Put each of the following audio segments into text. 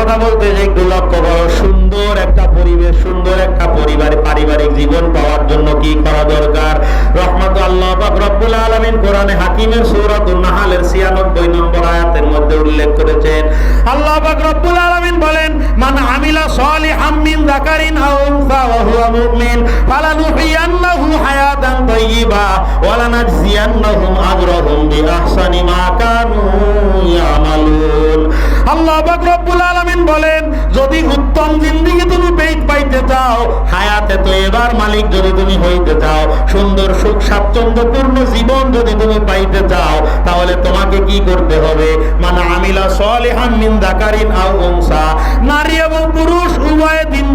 কথা বলতে যে একটু লক্ষ্য করো, সুন্দর একটা পরিবেশ, সুন্দর একটা পরিবার, পারিবারিক জীবন পাওয়ার জন্য কি করা দরকার? রহমত আল্লাহ রব্বুল আলামিন কোরআনে হাকিমের সূরাতুন নাহালের 96 নম্বর আয়াতের মধ্যে উল্লেখ করেছেন। আল্লাহ রব্বুল আলামিন বলেন, মান আমিলা সালিহাম মিন যাকারিন আও উনসা ওয়া হুয়া মুমিন, ফালানুহিয়ান্নাহু হায়াতান তাইয়্যিবা ওয়া লানাজজিয়ান্নাহুম আজরাহুম বিআহসানি মা ইয়ামালুন এবার মালিক যদি তুমি হইতে চাও, সুন্দর সুখ স্বাচ্ছন্দ্যপূর্ণ জীবন যদি তুমি পাইতে চাও, তাহলে তোমাকে কি করতে হবে? মানে আমিলা সলিহান মিন যাকারিন আও নারী এবং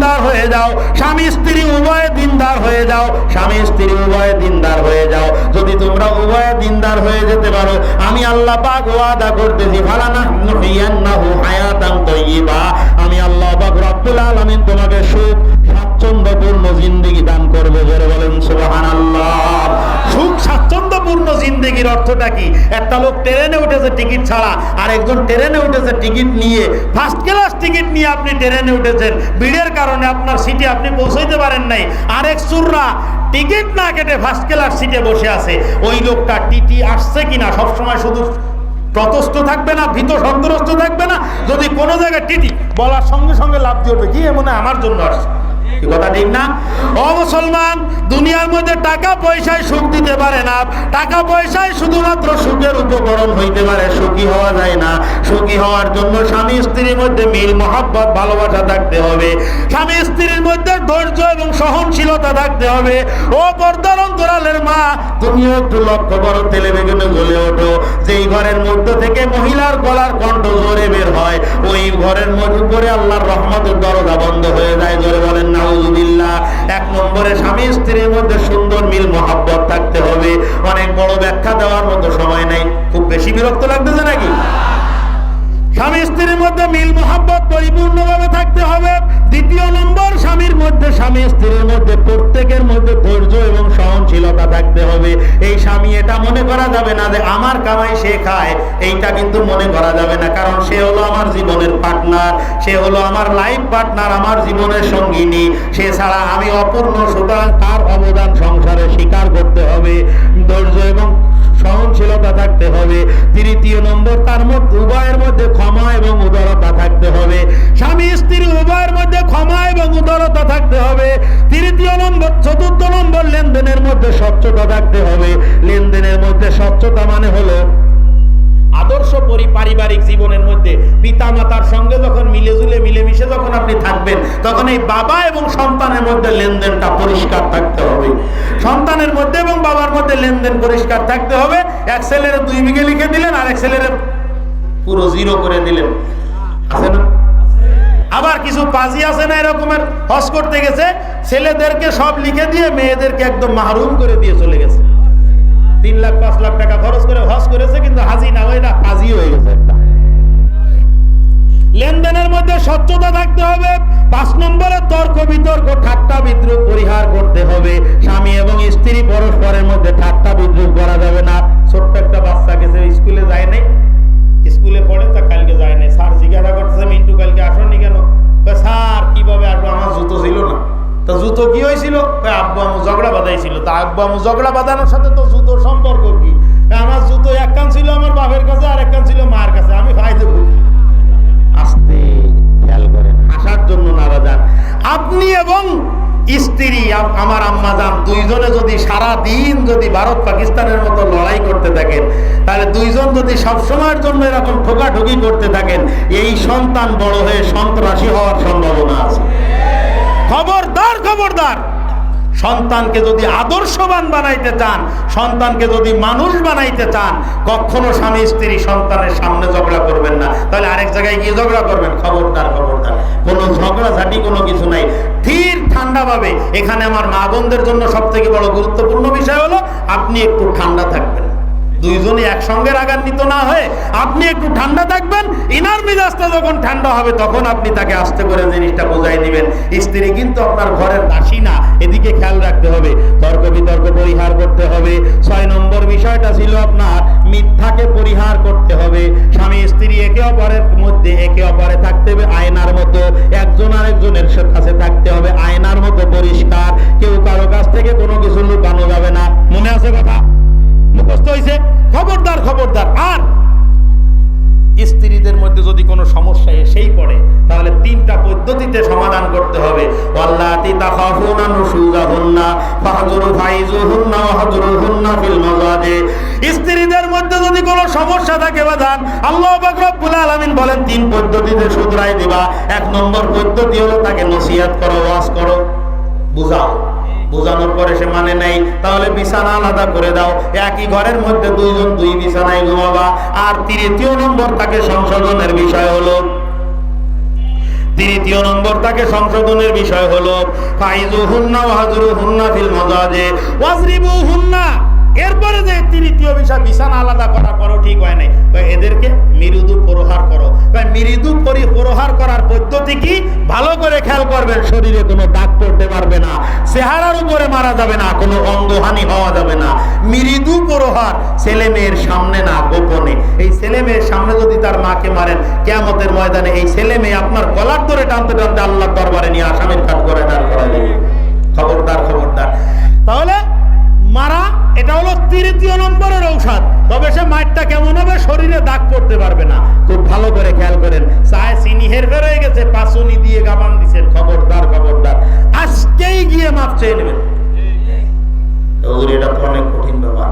দিনদার হয়ে যাও। স্বামী, স্ত্রী, উভয়ে দিনদার হয়ে যাও। স্বামী, স্ত্রী, উভয়ে দিনদার হয়ে যাও। যদি তোমরা উভয়ে দিনদার হয়ে যেতে পারো, আমি আল্লাহ পাক ওয়াদা করতেছি ফালানা নুহিয়ান্নাহু হায়াতান তাইয়িবা। আমি আল্লাহ পাক রব্বুল আলামিন তোমাকে সুখ স্বাচ্ছন্দ্যপূর্ণ জিন্দেগি দান করবে, জোরে বলেন সুবহানাল্লাহ। সুখ স্বাচ্ছন্দ্যপূর্ণ জিন্দেগির অর্থটা কি? একটা লোক ট্রেনে উঠেছে টিকিট ছাড়া আর একজন ট্রেনে উঠেছে টিকিট নিয়ে। ফার্স্ট ক্লাস টিকিট নিয়ে আপনি ট্রেনে উঠেছেন, ভিড়ের কারণে আপনার সিটে আপনি পৌঁছাইতে পারেন নাই। আরেক সুররা টিকিট না কেটে ফার্স্ট ক্লাস সিটে বসে আছে। ওই লোকটা টিটি আসছে কিনা? সবসময় শুধু ততস্থ থাকবে না, ভীত সন্ত্রস্ত থাকবে না। যদি কোনো জায়গায় টিটি বলার সঙ্গে সঙ্গে লাভ দিয়ে উঠবে কি মনে আমার জন্য আসছে? স্বামী স্ত্রীর মধ্যে ধৈর্য এবং সহনশীলতা থাকতে হবে। ও পর্দার মা, তুমিও একটু লক্ষ্য করো, তেলে বেগুনে জ্বলে ওঠো। যেই ঘরের মধ্যে থেকে মহিলার গলার কণ্ঠ জোরে বের হয়। ওই ঘরের মধ্যে করে আল্লাহর রহমতের দরজা বন্ধ হয়ে যায়। জোরে বলেন, নাউজুবিল্লাহ। এক নম্বরে স্বামী স্ত্রীর মধ্যে সুন্দর মিল, মহাব্বত থাকতে হবে। অনেক বড় ব্যাখ্যা দেওয়ার মতো সময় নাই। খুব বেশি বিরক্ত লাগতেছে নাকি? স্বামী স্ত্রীর মধ্যে মিল, মহাব্বত পরিপূর্ণভাবে থাকতে হবে। দ্বিতীয় নম্বর, স্বামীর মধ্যে, স্বামী স্ত্রীর মধ্যে প্রত্যেকের মধ্যে ধৈর্য এবং সহনশীলতা থাকতে হবে। এই স্বামী এটা মনে করা যাবে না যে আমার কামাই সে খায়, এইটা কিন্তু মনে করা যাবে না। কারণ সে হলো আমার জীবনের পার্টনার, সে হলো আমার লাইফ পার্টনার, আমার জীবনের সঙ্গিনী। সে ছাড়া আমি অপূর্ণ, সুতরাং তার অবদান সংসারে স্বীকার করতে হবে। ধৈর্য এবং সহনশীলতা থাকতে হবে। তৃতীয় নম্বর, তার মধ্যে উভয়ের মধ্যে ক্ষমা এবং উদারতা থাকতে হবে। স্বামী স্ত্রী উভয়ের মধ্যে ক্ষমা এবং উদারতা থাকতে হবে। তৃতীয় নম্বর, চতুর্থ নম্বর লেনদেনের মধ্যে স্বচ্ছতা থাকতে হবে। লেনদেনের মধ্যে স্বচ্ছতা মানে হলো আদর্শ পরি পারিবারিক জীবনের মধ্যে পিতা মাতার সঙ্গে যখন মিলেজুলে মিলেমিশে যখন আপনি থাকবেন, তখন এই বাবা এবং সন্তানের মধ্যে লেনদেনটা পরিষ্কার থাকতে হবে। সন্তানের মধ্যে এবং বাবার মধ্যে লেনদেন পরিষ্কার থাকতে হবে। এক ছেলের দুই বিঘে লিখে দিলেন আর এক ছেলের পুরো জিরো করে দিলেন। আছে না? আবার কিছু পাজি আছে না এরকমের? হজ করতে গেছে, ছেলেদেরকে সব লিখে দিয়ে মেয়েদেরকে একদম মাহরুম করে দিয়ে চলে গেছে। তিন লাখ, পাঁচ লাখ টাকা খরচ করে হজ করেছে, কিন্তু হাজি না হয়ে না, কাজী হয়ে গেছে লেনদেনের মধ্যে স্বচ্ছতা থাকতে হবে, পাঁচ নম্বরে তর্ক বিতর্ক, ঠাট্টা বিদ্রুপ পরিহার করতে হবে। স্বামী এবং স্ত্রী পরস্পরের আব্বু আমু ঝগড়া বাঁধাইছিল। তা আব্বু আমু ঝগড়া বাঁধানোর সাথে তো জুতোর সম্পর্ক কি? আমার জুতো এক কান ছিল আমার বাপের কাছে, আর এক কান ছিল মার কাছে। আমি খাই দেবো। আস্তে খেয়াল করেন আসার জন্য নারা যান আপনি এবং স্ত্রী আমার আম্মা যান, দুইজনে যদি সারা দিন যদি ভারত পাকিস্তানের মতো লড়াই করতে থাকেন, তাহলে দুইজন যদি সবসময়ের জন্য এরকম ঠোকাঠুকি করতে থাকেন, এই সন্তান বড় হয়ে সন্ত্রাসী হওয়ার সম্ভাবনা আছে। খবরদার খবরদার। সন্তানকে যদি আদর্শবান বানাইতে চান, সন্তানকে যদি মানুষ বানাইতে চান, কখনো স্বামী স্ত্রী সন্তানের সামনে ঝগড়া করবেন না। তাহলে আরেক জায়গায় গিয়ে ঝগড়া করবেন, খবরদার খবরদার। কোনো ঝগড়াঝাটি, কোনো কিছু নাই। ধীর, ঠান্ডাভাবে। এখানে আমার মা বোনদের জন্য সব থেকে বড় গুরুত্বপূর্ণ বিষয় হলো, আপনি একটু ঠান্ডা থাকবেন। দুইজনে একসঙ্গে রাগান্বিত না হয়ে আপনি একটু ঠান্ডা থাকবেন, ইনার মিজাজটা যখন ঠান্ডা হবে, তখন আপনি তাকে আস্তে করে জিনিসটা বোঝাই দিবেন। স্ত্রী কিন্তু আপনার ঘরের দাসী না। এদিকে খেয়াল রাখতে হবে, তর্ক বিতর্ক পরিহার করতে হবে। ছয় নম্বর বিষয়টা ছিল আপনার, মিথ্যাকে পরিহার করতে হবে। স্বামী, স্ত্রী একে অপরের মধ্যে একে অপরে থাকতে হবে, আয়নার মতো। একজন আরেকজনের কাছে থাকতে হবে, আয়নার মতো পরিষ্কার। কেউ কারও কাছ থেকে কোনো কিছু লুকানো যাবে না। মনে আছে কথা? মুখস্থ হয়েছে খবরদার খবরদার। আর মধ্যে যদি কোনো সমস্যা এসেই পড়ে, তাহলে তিনটা পদ্ধতিতে সমাধান করতে হবে। স্ত্রীদের মধ্যে যদি কোনো সমস্যা থাকে বাদান আল্লাহ পাক রব্বুল আলামিন বলেন, তিন পদ্ধতিতে শুধরাই দিবা। এক নম্বর পদ্ধতি হলো তাকে নসিহত করো, ওয়াজ করো, বুঝাও। বোঝানোর পরে সে মানে নেই। তাহলে বিছানা আলাদা করে দাও। একই ঘরের মধ্যে দুইজন দুই বিছানায় ঘুমাবা। আর তৃতীয় নম্বর তাকে সংশোধনের বিষয় হলো, তৃতীয় নম্বর তাকে সংশোধনের বিষয় হলো ফাইজু হুন্না ওয়াজরু হুন্না ফিল মাজাজে। ওয়াজরিবু হুন্না এরপরে যে তৃতীয় বিষয়, বিছানা আলাদা করা করো ঠিক হয় নাই। কয়, এদেরকে মৃদু প্রহার করো। মৃদু পরি, প্রহার করার পদ্ধতি কি? ভালো করে খেয়াল করবেন, শরীরে কোনো না চেহারার উপরে মারা যাবে না, কোনো অঙ্গহানি হওয়া যাবে না। মৃদু প্রহার ছেলে মেয়ের সামনে না, গোপনে। এই ছেলে মেয়ের সামনে যদি তার মাকে মারেন, কেয়ামতের ময়দানে এই ছেলে মেয়ে আপনার গলার ধরে টানতে টানতে আল্লাহ দরবারে নিয়ে আসামির কাজ করে দাঁড় করা দেবে। খবরদার খবরদার। তাহলে মারা, এটা হলো তৃতীয় নম্বরের ঔষধ। তবে সে মাঠটা কেমন হবে? শরীরে দাগ পড়তে পারবে না। খুব ভালো করে খেয়াল করেন। চায় চিনি হের হয়ে গেছে পাশুনি দিয়ে গাবান দিচ্ছেন খবরদার খবরদার। আজকেই গিয়ে মাপ চেয়ে নেবেন। এটা অনেক কঠিন ব্যাপার।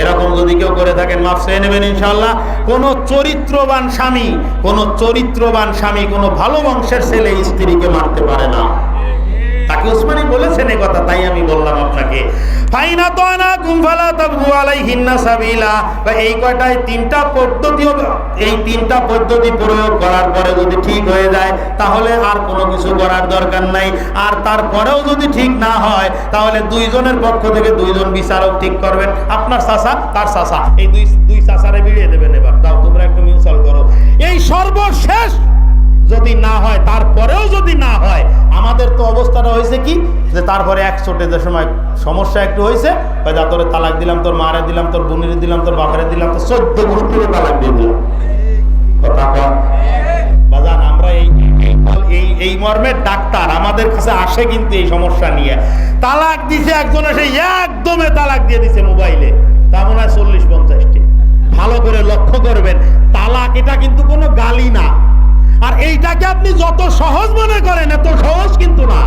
এরকম যদি কেউ করে থাকেন মাফ চেয়ে নেবেন ইনশাল্লাহ কোন চরিত্রবান স্বামী, কোন চরিত্রবান স্বামী, কোন ভালো বংশের ছেলে স্ত্রীকে মারতে পারে না। কথা তাই আমি বললাম আপনাকে। ফাইনা তো আনা কুমফালা তাবগু আলাইহিন্না সাবিলা। বা এই কয়টায় তিনটা পদ্ধতি এই তিনটা পদ্ধতি প্রয়োগ করার পরে যদি ঠিক হয়ে যায়, তাহলে আর কোনো কিছু করার দরকার নাই। আর তারপরেও যদি ঠিক না হয়, তাহলে দুইজনের পক্ষ থেকে দুইজন বিচারক ঠিক করবেন। আপনার চাচা, তার চাচা। এই দুই দুই চাচারে বিড়িয়ে দেবেন এবার। দাও, তোমরা একটু মিউচুয়াল করো। এই সর্বশেষ যদি না হয়, তারপরেও যদি না হয় আমাদের তো অবস্থাটা হয়েছে কি? যে তারপরে এক চোটে যে সময় সমস্যা একটু হয়েছে যা তোরে তালাক দিলাম, তোর মারে দিলাম, তোর বোনের দিলাম, তোর বাপেরে দিলাম, তোর চোদ্দ গ্রুপের তালাক দিয়ে দিলাম। এই মর্মের ডাক্তার, আমাদের কাছে আসে কিন্তু এই সমস্যা নিয়ে। তালাক দিছে একজন এসে একদমে তালাক দিয়ে দিছে মোবাইলে। তা মনে হয় চল্লিশ পঞ্চাশটি। ভালো করে লক্ষ্য করবেন, তালাক এটা কিন্তু কোনো গালি না। আর এইটাকে আপনি যত সহজ মনে করেন, এত সহজ কিন্তু না।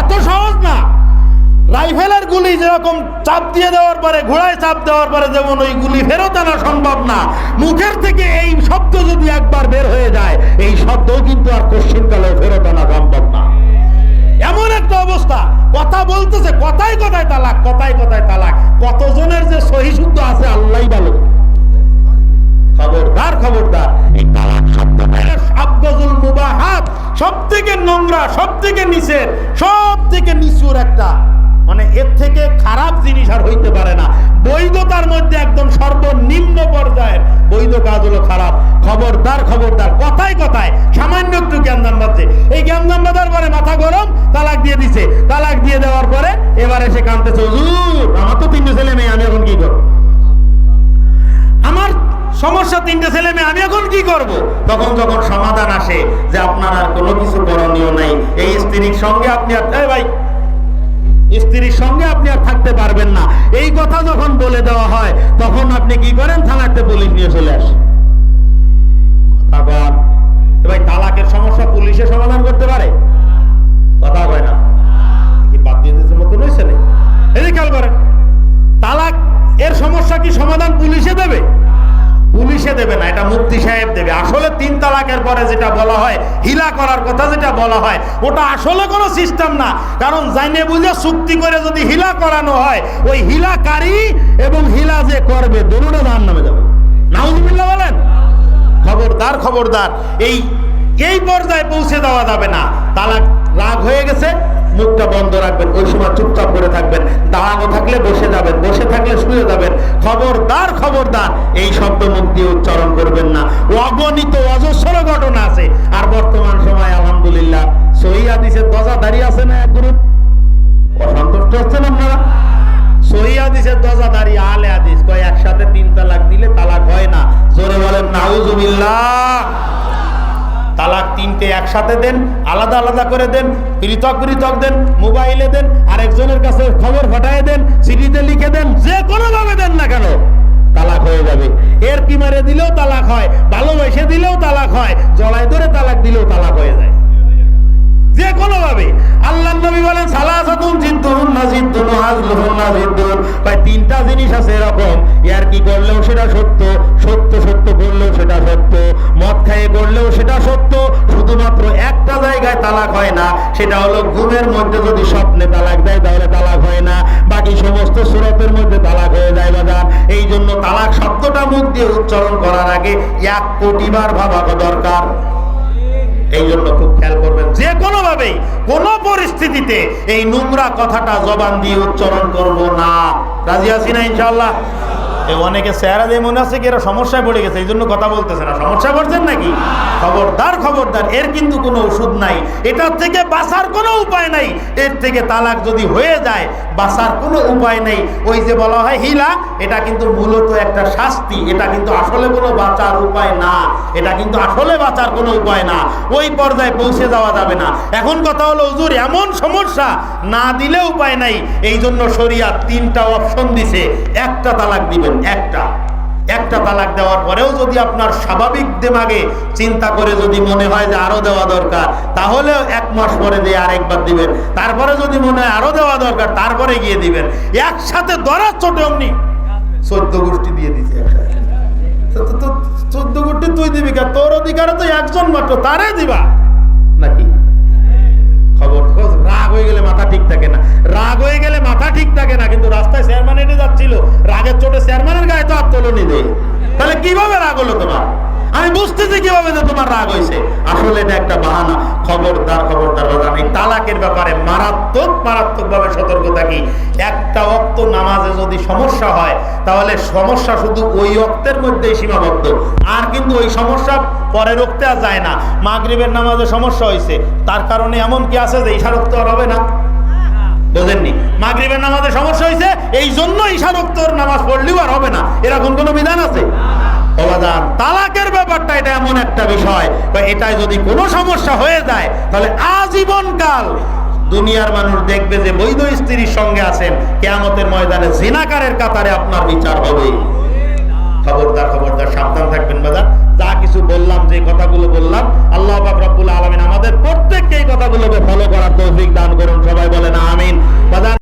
এত সহজ না। রাইফেলের গুলি যেরকম চাপ দিয়ে দেওয়ার পরে, ঘোড়ায় চাপ দেওয়ার পরে যেমন ওই গুলি ফেরত আনা সম্ভব না, মুখের থেকে এই শব্দ যদি একবার বের হয়ে যায়, এই শব্দও কিন্তু আর কোশ্চিনকালেও ফেরত আনা সম্ভব না। এমন একটা অবস্থা। কথা বলতেছে, কথায় কথায় তালাক, কথায় কথায় তালাক। কতজনের যে সহি শুদ্ধ আছে আল্লাহ ভালো। খবরদার খবরদার। এই তালাক মানে বৈধ কাজ খবরদার খবরদার, কথায় কথায়, সামান্য একটু জ্ঞানদান বাজছে এই পরে মাথা গরম, তালাক দিয়ে দিছে। তালাক দিয়ে দেওয়ার পরে এবার এসে কানতেছে হুজুর, আমার তো তিনটে ছেলে মেয়ে, আমি এখন কি করব? সমস্যা তিনটে ছেলে মেয়ে, আমি এখন কি করব? তখন যখন সমাধান আসে যে আপনার আর কোনো কিছু করণীয় নাই, এই স্ত্রীর সঙ্গে আপনি আর ভাই, স্ত্রীর সঙ্গে আপনি আর থাকতে পারবেন না। এই কথা যখন বলে দেওয়া হয়, তখন আপনি কি করেন? থানাতে পুলিশ নিয়ে চলে আসেন। কথা ভাই, তালাকের সমস্যা পুলিশে সমাধান করতে পারে? কথা কয় না। কি বাদ দিয়ে দিতে মতন হয়েছে না এই খেয়াল করেন। তালাক, এর সমস্যা কি সমাধান পুলিশে দেবে? পুলিশে দেবে না, এটা মুক্তি সাহেব দেবে। আসলে তিন তালাকের পরে যেটা বলা হয়, হিলা করার কথা যেটা বলা হয়, ওটা আসলে কোনো সিস্টেম না। কারণ জাইনে বুঝে চুক্তি করে যদি হিলা করানো হয়, ওই হিলাকারী এবং হিলা যে করবে দরুণে ধান নামে যাবে। নাউজুবিল্লাহ বলেন? খবরদার খবরদার। এই এই পর্যায়ে পৌঁছে দেওয়া যাবে না। তালাক রাগ হয়ে গেছে মুখটা বন্ধ রাখবেন, ওই সময় চুপচাপ করে থাকবেন। দাঁড়ানো থাকলে বসে যাবেন, বসে থাকলে শুয়ে যাবেন। খবরদার খবরদার, এই শব্দ মুখ দিয়ে উচ্চারণ করবেন না। অগণিত অজস্র ঘটনা আছে। আর বর্তমান সময়, আলহামদুলিল্লাহ সহিদিসের দজা দাঁড়িয়ে আছে না এক গ্রুপ? অসন্তুষ্ট হচ্ছেন আপনারা? দজা দাঁড়িয়ে আলে আদিস কয় একসাথে তিন তালাক দিলে তালাক হয় না। জোরে বলেন, নাউজুবিল্লাহ। তিনটে একসাথে দেন, আলাদা আলাদা করে দেন, পৃথক পৃথক দেন, মোবাইলে দেন, আরেকজনের কাছে খবর ফাটায় দেন সিডিতে লিখে দেন, যে কোনোভাবে দেন না কেন, তালাক হয়ে যাবে। এর কি মারে দিলেও তালাক হয়, ভালোবেসে দিলেও তালাক হয় জড়াই ধরে তালাক দিলেও তালাক হয়ে যায়। যে কোনো ভাবে আল্লাহ নবী বলেন, সালাসাতুন জিদ্দুন হাজলুন ভাই, তিনটা জিনিস আছে এরকম, ইয়ার কি করলেও সেটা সত্য তালাক হয় না, সেটা হলো ঘুমের মধ্যে যদি স্বপ্নে তালাক দেয়, তাহলে তালাক হয় না। বাকি সমস্ত সুরতের মধ্যে তালাক হয়ে যায় বাজার এই জন্য তালাক শব্দটা মুখ দিয়ে উচ্চারণ করার আগে এক কোটিবার ভাবা দরকার। এই জন্য খুব খেয়াল করবেন, যে কোনো ভাবেই কোন পরিস্থিতিতে এই নোংরা কথাটা জবান দিয়ে উচ্চারণ করব না। রাজি আছি না ইনশাল্লাহ অনেকে চেহারা দিয়ে মনে আছে কি এরা সমস্যায় পড়ে গেছে এই জন্য কথা বলতেছে না। সমস্যা পড়ছেন নাকি? খবরদার খবরদার, এর কিন্তু কোনো ওষুধ নাই। এটার থেকে বাঁচার কোনো উপায় নাই। এর থেকে তালাক যদি হয়ে যায়, বাঁচার কোনো উপায় নেই। ওই যে বলা হয় হিলা, এটা কিন্তু মূলত একটা শাস্তি। এটা কিন্তু আসলে কোনো বাঁচার উপায় না। এটা কিন্তু আসলে বাঁচার কোনো উপায় না। ওই পর্যায়ে পৌঁছে যাওয়া যাবে না। এখন কথা হলো, হুজুর, এমন সমস্যা না দিলে উপায় নাই। এই জন্য শরিয়া তিনটা অপশন দিছে। একটা তালাক দিবেন একটা। একটা তালাক দেওয়ার পরেও যদি আপনার স্বাভাবিক দেমাগে চিন্তা করে যদি মনে হয় যে আরও দেওয়া দরকার তাহলে এক মাস পরে দিয়ে আরেকবার দিবেন। তারপরে যদি মনে হয় আরও দেওয়া দরকার, তারপরে গিয়ে দিবেন। একসাথে ধরার ছোট অমনি চোদ্দ গোষ্ঠী দিয়ে দিছে চোদ্দ গোষ্ঠী তুই দিবি তোর অধিকারে তো একজন মাত্র, তারে দিবা। নাকি? খবর খোঁজ রাগ হয়ে গেলে মাথা ঠিক থাকে না। রাগ হয়ে গেলে মাথা ঠিক থাকে না, কিন্তু রাস্তায় চেয়ারম্যান হেঁটে যাচ্ছিল, রাগের চোটে চেয়ারম্যানের গায়ে তো আর আত্মলনি দেয় তাহলে কীভাবে রাগ হলো তোমার? আমি বুঝতেছি কীভাবে যে তোমার রাগ হয়েছে। আসলে এটা একটা বাহানা। খবরদার খবরদার তালাকের ব্যাপারে মারাত্মক মারাত্মক ভাবে সতর্ক থাকি। একটা অক্ত নামাজে যদি সমস্যা হয়, তাহলে সমস্যা শুধু ওই অক্তের মধ্যেই সীমাবদ্ধ। আর কিন্তু ওই সমস্যা পরে রুখতে আর যায় না। মাগরিবের নামাজে সমস্যা হয়েছে তার কারণে এমন কি আছে যে ইশারক্ত আর হবে না? বোঝেননি? মাগরিবের নামাজে সমস্যা হয়েছে এই জন্য ইশারক্তর নামাজ পড়লেও আর হবে না। এরকম কোনো বিধান আছে? তালাকের ব্যাপারটা এটা এমন একটা বিষয়, বা যদি কোনো সমস্যা হয়ে যায়, তাহলে দুনিয়ার মানুষ দেখবে যে বৈধ স্ত্রীর সঙ্গে আছেন। কেয়ামতের ময়দানে জিনাকারের কাতারে আপনার বিচার হবে। খবরদার খবরদার, সাবধান থাকবেন বাজার যা কিছু বললাম, যে কথাগুলো বললাম, আল্লাহ রব্বুল আলমিন আমাদের প্রত্যেককে এই কথাগুলোকে ফলো করার তৌফিক দান করুন। সবাই বলেন, আমিন। বাজার